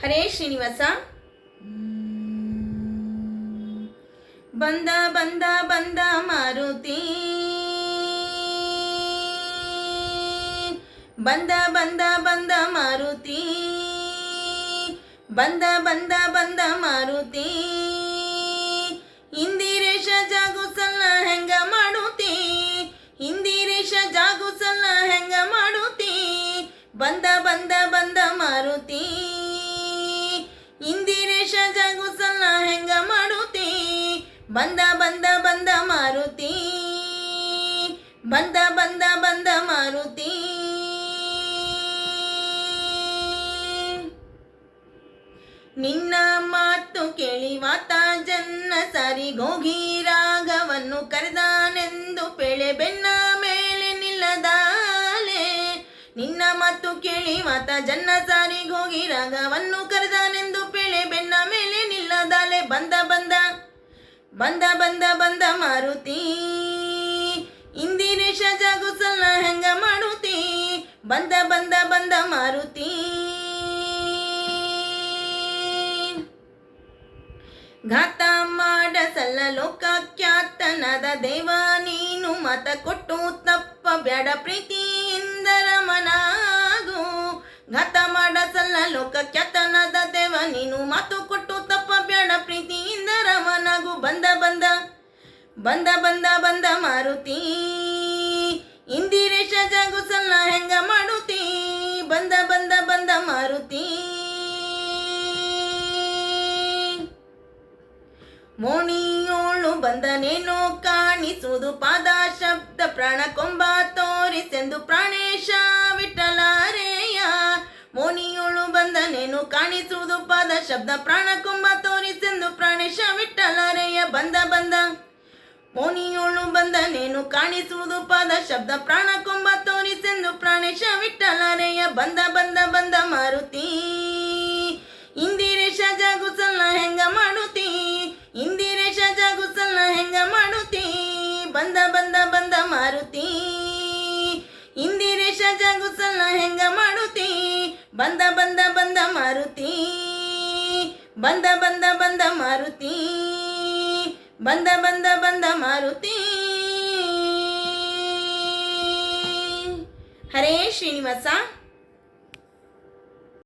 ಹರೇ ಶ್ರೀನಿವಾಸ. ಬಂದ ಬಂದ ಬಂದ ಮಾರುತಿ. ಬಂದ ಬಂದ ಬಂದ ಮಾರುತಿ. ಬಂದ ಬಂದ ಬಂದ ಮಾರುತಿ. ಇಂದಿರೇಶ ಜಾಗುಸಲ್ಲ ಹೆಂಗ ಮಾಡುತ್ತಿ ಇಂದಿರೇಶ ಜಾಗುಸಲ್ಲ ಹೆಂಗ ಮಾಡುತ್ತಿ ಬಂದ ಬಂದ ಬಂದ ಬಂದ ಬಂದ ಮಾರುತಿ. ಬಂದ ಬಂದ ಬಂದ ಮಾರುತಿ. ನಿನ್ನ ಮಾತು ಕೇಳಿ ಜನ್ನ ಸರಿಗೋಗಿ ರಾಗವನ್ನು ಕರೆದಾನೆಂದು ಪೆಳೆ ಬೆನ್ನ ಮೇಲೆ ನಿಲ್ಲದಾಲೆ. ನಿನ್ನ ಮಾತು ಕೇಳಿ ಜನ್ನ ಸಾರಿಗೋಗಿ ರಾಗವನ್ನು ಕರೆದಾನೆಂದು ಬಂದ ಬಂದ ಬಂದ ಮಾರುತಿ. ಇಂದಿರೇಶ ಜಾಗುಸಲ್ಲ ಹೆಂಗ ಮಾಡುತಿ? ಬಂದ ಬಂದ ಬಂದ ಮಾರುತಿ. ಘಾತ ಮಾಡಸಲ್ಲ ಲೋಕಖ್ಯಾತನದ ದೇವ, ನೀನು ಮತ ಕೊಟ್ಟು ತಪ್ಪ ಬ್ಯಾಡ ಪ್ರೀತಿಯಿಂದ ರಮನಾಗು ಘಾತ ಮಾಡಸಲ್ಲ ಲೋಕಖ್ಯಾತನದ ದೇವ, ನೀನು ಮಾತು ಕೊಟ್ಟು ಬಂದ ಬಂದ ಬಂದ ಮಾರುತಿ. ಇಂದಿರೇಶ ಜಾಗುಸಲ್ಲ ಹೆಂಗ ಮಾಡುತ್ತಿ ಬಂದ ಬಂದ ಬಂದ ಮಾರುತಿ. ಮೋಣಿಯೋಳು ಬಂದನೇನೋ ಕಾಣಿಸುವುದು ಪಾದ ಶಬ್ದ ಪ್ರಾಣ ಕೊಂಬ ತೋರಿಸೆಂದು ಪ್ರಾಣೇಶ ವಿಠಲಾರೇಯ. ಮೋಣಿಯೋಳು ಬಂದನೇನು ಕಾಣಿಸುವುದು ಪಾದ ಶಬ್ದ ಪ್ರಾಣ ಕೊಂಬ ಮೋಣಿಯೋಳು ಬಂದನೇನು ಕಾಣಿಸುವುದು ಪಾದ ಶಬ್ದ ಪ್ರಾಣ ಕೊಂಬ ತೋರಿಸೆಂದು ಪ್ರಾಣೇಶ ವಿಠಲನೆಯ ಬಂದ ಬಂದ ಬಂದ ಮಾರುತಿ. ಇಂದಿರೇಶ ಜಾಗುಸಲ್ಲ ಹೆಂಗ ಮಾಡುತಿ? ಇಂದಿರೇಶ ಜಾಗುಸಲ್ಲ ಹೆಂಗ ಮಾಡುತಿ? ಬಂದ ಬಂದ ಬಂದ ಮಾರುತಿ. ಇಂದಿರೇಶ ಜಾಗುಸಲ್ಲ ಹೆಂಗ ಮಾಡುತಿ? ಬಂದ ಬಂದ ಬಂದ ಮಾರುತಿ. ಬಂದ ಬಂದ ಬಂದ ಮಾರುತಿ. ಬಂದ ಬಂದ ಬಂದ ಮಾರುತಿ. ಹರೇ ಶ್ರೀನಿವಾಸ.